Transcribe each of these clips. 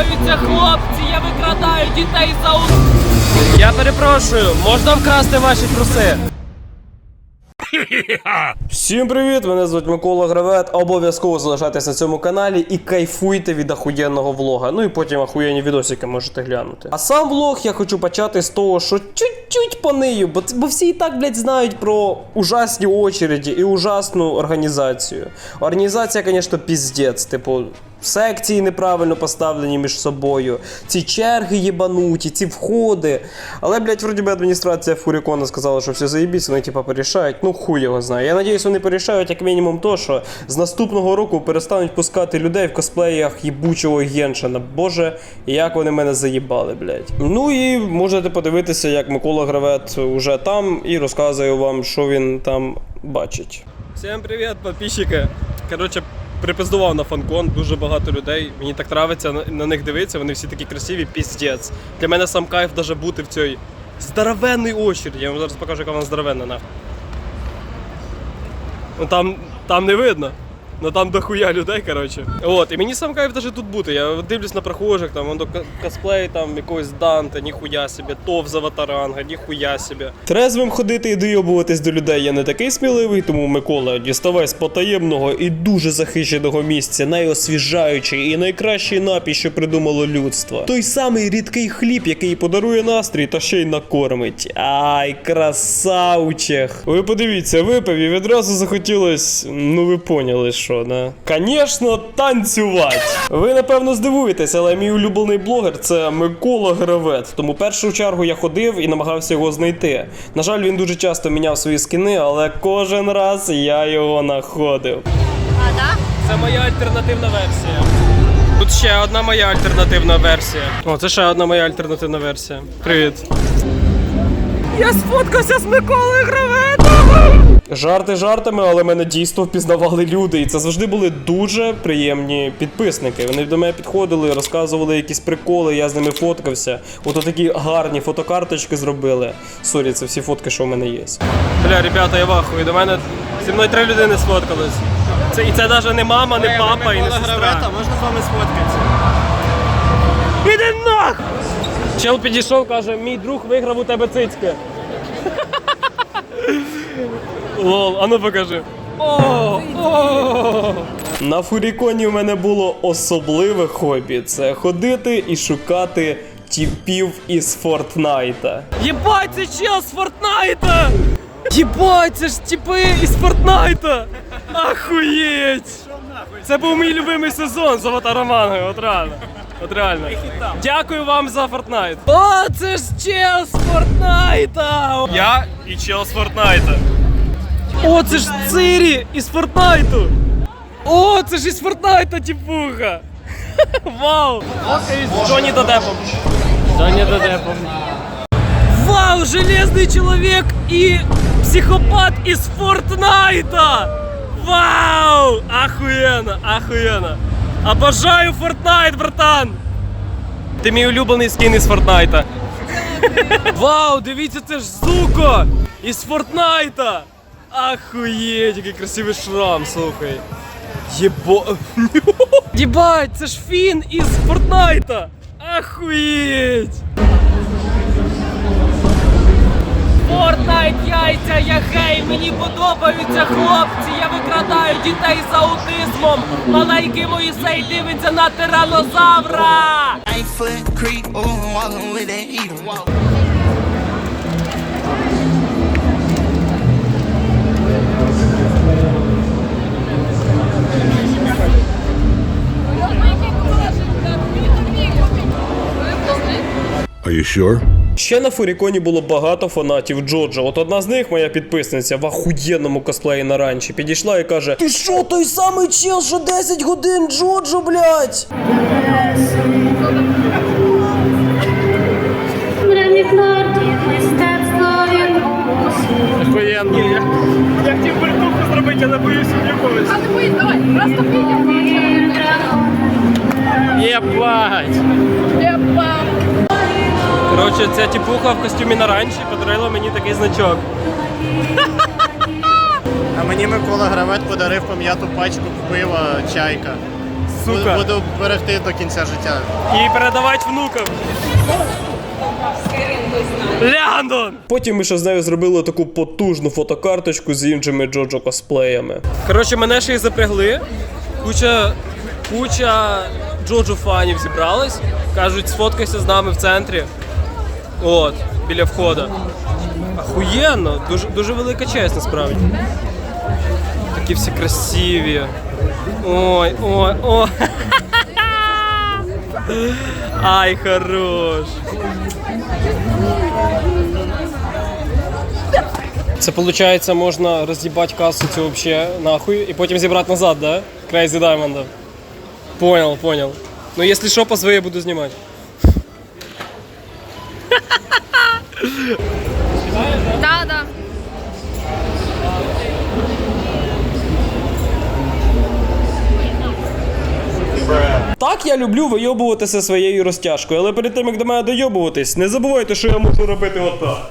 подобаються хлопці, я викрадаю дітей за ус. Я перепрошую, можна вкрасти ваші труси? Всім привіт! Мене звуть Микола Гравет. Обов'язково залишайтесь на цьому каналі і кайфуйте від ахуєнного влога. Ну і потім ахуєнні відосики можете глянути. А сам влог я хочу почати з того, що чуть-чуть понию, бо, бо всі і так, блядь, знають про ужасні очереді і ужасну організацію. Організація, звісно, піздець, типу. Секції неправильно поставлені між собою, ці черги єбануті, ці входи. Але, блядь, вроді би адміністрація Фурікона сказала, що все заєбісь, вони типа порішають. Ну хуй його знає. Я надіюсь, вони порішають як мінімум то, що з наступного року перестануть пускати людей в косплеях їбучого геншина. Боже, як вони мене заїбали, блядь. Ну і можете подивитися, як Микола Гравет уже там і розказує вам, що він там бачить. Всім привіт, підписчики. Коротше, припиздував на фанкон, дуже багато людей. Мені так нравиться на, на них дивитися, вони всі такі красиві, піздець. Для мене сам кайф даже бути в цій здоровенній очереді. Я вам зараз покажу, яка вона здоровенна нахуй. Ну там, там не видно. Ну там дохуя людей, коротше. От, і мені сам кайф даже тут бути. Я дивлюсь на прохожих, там к- косплей там якогось Данте, ніхуя собі, тов з аватаранга, ніхуя собі. Трезвим ходити і дойобуватись до людей я не такий сміливий, тому Микола, діставай з потаємного і дуже захищеного місця, найосвіжаючий і найкращий напій, що придумало людство. Той самий рідкий хліб, який подарує настрій та ще й накормить. Ай, красавчик. Ви подивіться, випив і відразу захотілось, ну ви поняли, що, да? Конечно, танцювати. Ви напевно здивуєтесь, але мій улюблений блогер це Микола Гравет. Тому першу чергу я ходив і намагався його знайти. На жаль, він дуже часто міняв свої скини, але кожен раз я його знаходив. А, да? Це моя альтернативна версія. Тут ще одна моя альтернативна версія. О, це ще одна моя альтернативна версія. Привіт. Я сфоткався з Миколою Граветом! Жарти жартами, але мене дійсно впізнавали люди. І це завжди були дуже приємні підписники. Вони до мене підходили, розказували якісь приколи, я з ними фоткався. Ото такі гарні фотокарточки зробили. Сорі, це всі фотки, що в мене є. Бля, ребята, я вахую. До мене зі мною три людини сфоткались. Це, і це навіть не мама, не папа і не сестра. можна з вами сфоткатися? Іди нах! Чел підійшов, каже, мій друг виграв у тебе цицьки. Лол, а ну покажи. О, о. На фуріконі в мене було особливе хобі. Це ходити і шукати тіпів із Фортнайта. Єбать, це чел з Фортнайта! Єбать, це ж типи із Фортнайта! Ахуєть! Це був мій любимий сезон з Аватаромангою, от реально. От реально. Дякую вам за Фортнайт. О, це ж чел з Фортнайта! Я і чел з Фортнайта. О, це ж Цирі із Фортнайту! О, це ж із Фортнайта, тіпуха! Вау! З Джоні Додепом. Джоні Додепом. Вау, железный человек и психопат из Фортнайта! Вау! Охуенно, охуенно! Обожаю Фортнайт, братан! Ти мій улюблений скін із Фортнайта. Вау, дивіться, це ж Зуко! Із Фортнайта! Охуєть, який красивий шрам, слухай. Єбо... Єбать, це ж Фін із Фортнайта! Охуєть! Фортнайт яйця, я гей, мені подобаються хлопці, я викрадаю дітей з аутизмом. Маленький Моїсей дивиться на тиранозавра! Are you sure? Ще на Фуріконі було багато фанатів Джоджо. От одна з них, моя підписниця, в ахуєнному косплеї на ранчі, підійшла і каже: Ти що, той самий чел, що 10 годин Джоджо, блядь? Коротше, ця тіпуха в костюмі на ранчі подарила мені такий значок. А мені Микола Гравет подарив пом'яту пачку пива чайка. Сука. Буду берегти до кінця життя. І передавати внукам. Ляндон! Потім ми ще з нею зробили таку потужну фотокарточку з іншими Джоджо косплеями. Коротше, мене ще й запрягли. Куча, куча Джоджо фанів зібрались. Кажуть, сфоткайся з нами в центрі. От, біля входу. Ахуєнно, дуже, дуже велика честь насправді. Такі всі красиві. Ой, ой, ой. Ай, хорош. Це виходить, можна роз'їбати касу цю вообще нахуй і потім зібрати назад, да? Crazy Diamond. Понял, понял. Ну якщо що, по своїй буду знімати. Да, да. Так я люблю вийобуватися своєю розтяжкою, але перед тим як до мене дойобуватись, не забувайте, що я можу робити отак.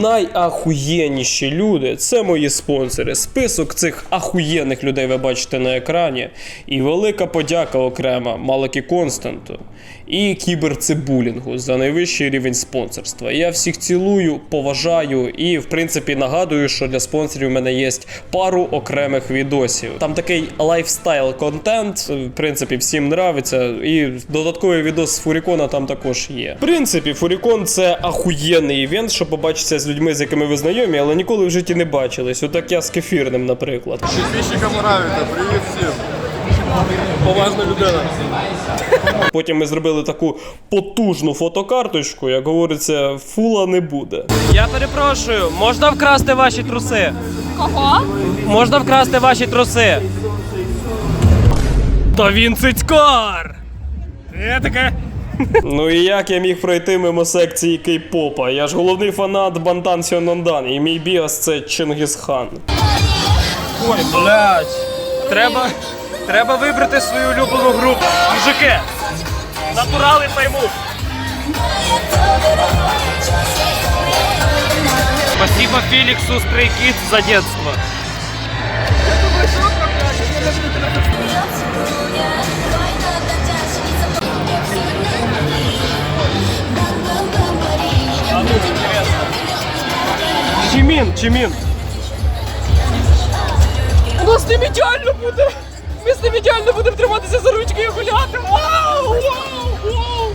Найахуєнніші люди це мої спонсори. Список цих ахуєнних людей ви бачите на екрані. І велика подяка окрема Малакі Константу і кіберцибулінгу за найвищий рівень спонсорства. Я всіх цілую, поважаю і, в принципі, нагадую, що для спонсорів у мене є пару окремих відосів. Там такий лайфстайл контент, в принципі, всім нравиться. І додатковий відос з Фурікона там також є. В принципі, Фурікон це ахуєнний івент, щоб побачитися з людьми, з якими ви знайомі, але ніколи в житті не бачились. Отак я з кефірним, наприклад. Привіт всім. Поважна людина. Потім ми зробили таку потужну фотокарточку, як говориться, фула не буде. Я перепрошую, можна вкрасти ваші труси? Кого? Можна вкрасти ваші труси? Та він цицькар! Я таке. Ну і як я міг пройти мимо секції кей-попа? Я ж головний фанат Бантан Сьонондан, і мій біас це Чингісхан. Ой, блядь. Треба. Треба вибрати свою улюблену групу. Мужики! Натурали пойму. Спасибо Феликсу Kids за детство. А ну, Чимін, Чимін. У нас ним ідеально буде. Ми з ним ідеально будемо триматися за ручки і гуляти. Вау! Вау! Вау!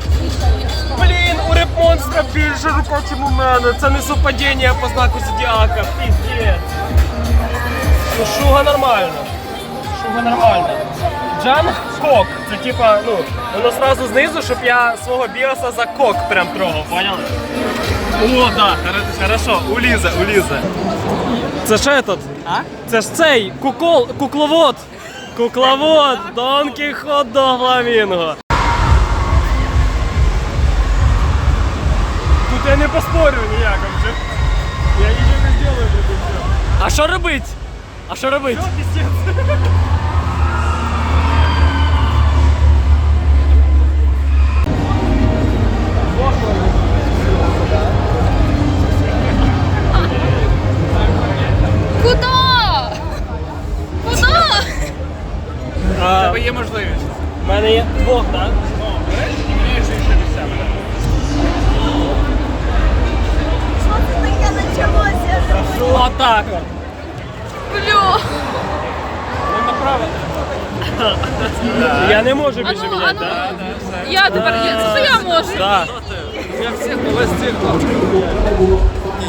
Блін, у реп-монстра більше рука, ніж у мене. Це не совпадіння по знаку зодіака. Піздець. Ну, шуга нормально. Шуга нормально. Джан кок. Це типа, ну, воно сразу знизу, щоб я свого біоса за кок прям трогав, поняли? О, да, хоро- хорошо, у Лізи, у Лізи. Це ж этот? А? Це ж цей кукол, кукловод. Кукловод, Дон Кіхот до Фламінго. Тут я не поспорю ніяк вже. Я нічого не зроблю для цього. А що робить? А що робить? У тебе є можливість. У мене є двох, так? Отак. от. Блю. Ну, направо. Я не можу А більше ну, а міняти, ну. так? Я тепер, я- це я можу. Так. Я всіх повестив.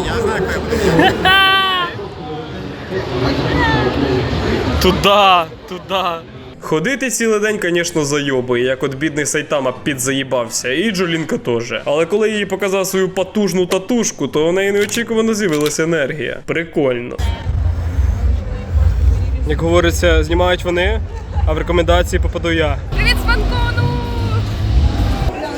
Я знаю, як я буду. Туда, туда. Ходити цілий день, звісно, зайобує, як от бідний Сайтама підзаїбався, і Джолінка теж. Але коли їй показав свою потужну татушку, то у неї неочікувано з'явилася енергія. Прикольно. Як говориться, знімають вони, а в рекомендації попаду я. Привіт, Спанкону.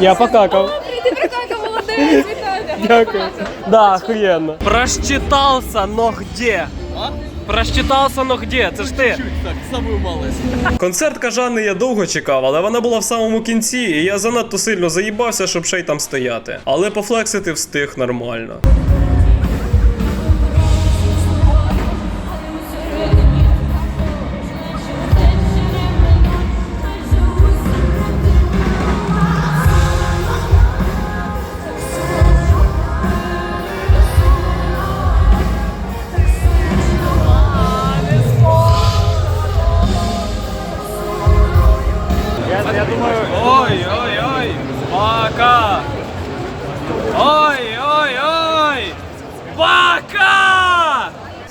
Я покакав. Ти прикольно молодець, вітаю. Дякую. Да, охуенно. Просчитался, но где? Просчитався, но где? Це ж ти. Концерт Кажани я довго чекав, але вона була в самому кінці, і я занадто сильно заїбався, щоб ще й там стояти. Але пофлексити встиг нормально.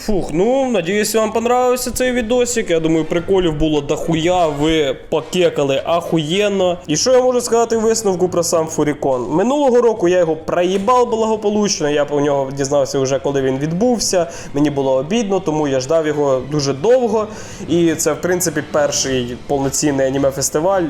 Фух, ну надіюсь, вам понравився цей відосик. Я думаю, приколів було дохуя. Ви покекали ахуєнно. І що я можу сказати висновку про сам Фурікон? Минулого року я його проїбав благополучно. Я про нього дізнався вже коли він відбувся. Мені було обідно, тому я ждав його дуже довго. І це, в принципі, перший повноцінний аніме фестиваль.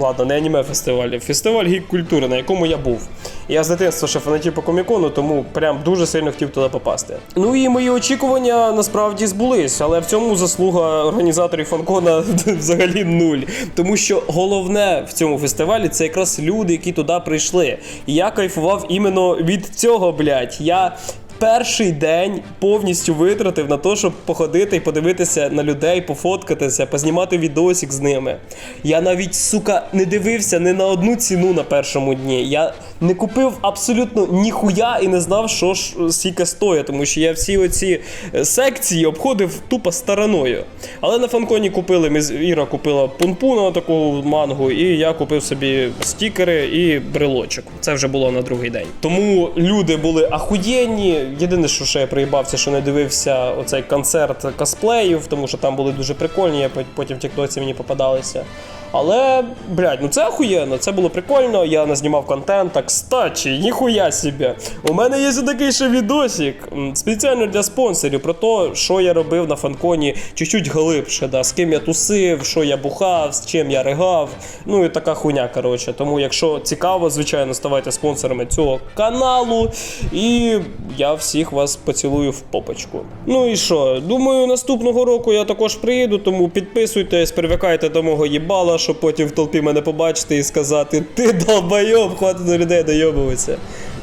Ладно, не аніме фестиваль, а фестиваль гік культури, на якому я був. Я з дитинства ще фанатів по комікону, тому прям дуже сильно хотів туди попасти. Ну і мої очікування насправді збулись, але в цьому заслуга організаторів фанкона взагалі нуль. Тому що головне в цьому фестивалі це якраз люди, які туди прийшли. І я кайфував іменно від цього, блядь. Я перший день повністю витратив на те, щоб походити і подивитися на людей, пофоткатися, познімати відосик з ними. Я навіть, сука, не дивився ні на одну ціну на першому дні. Я не купив абсолютно ніхуя і не знав, що ж е, скільки стоїть, тому що я всі оці е, секції обходив тупо стороною. Але на фанконі купили, ми з Іра купила пунпуна таку мангу, і я купив собі стікери і брелочок. Це вже було на другий день. Тому люди були ахуєнні. Єдине, що ще я приїбався, що не дивився оцей концерт косплеїв, тому що там були дуже прикольні, я пот- потім в тіктоці мені попадалися. Але, блядь, ну це охуєнно, це було прикольно, я назнімав контент, так кстати, ніхуя себе. У мене є такий ще відосик спеціально для спонсорів про те, що я робив на фанконі чуть-чуть глибше, да, з ким я тусив, що я бухав, з чим я ригав. Ну і така хуйня, коротше. Тому, якщо цікаво, звичайно, ставайте спонсорами цього каналу. І я всіх вас поцілую в попочку. Ну і що? Думаю, наступного року я також приїду, тому підписуйтесь, привикайте до мого їбала, щоб потім в толпі мене побачити і сказати: Ти долбайоб, хватить до людей дойобуватися.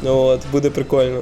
Ну от, буде прикольно.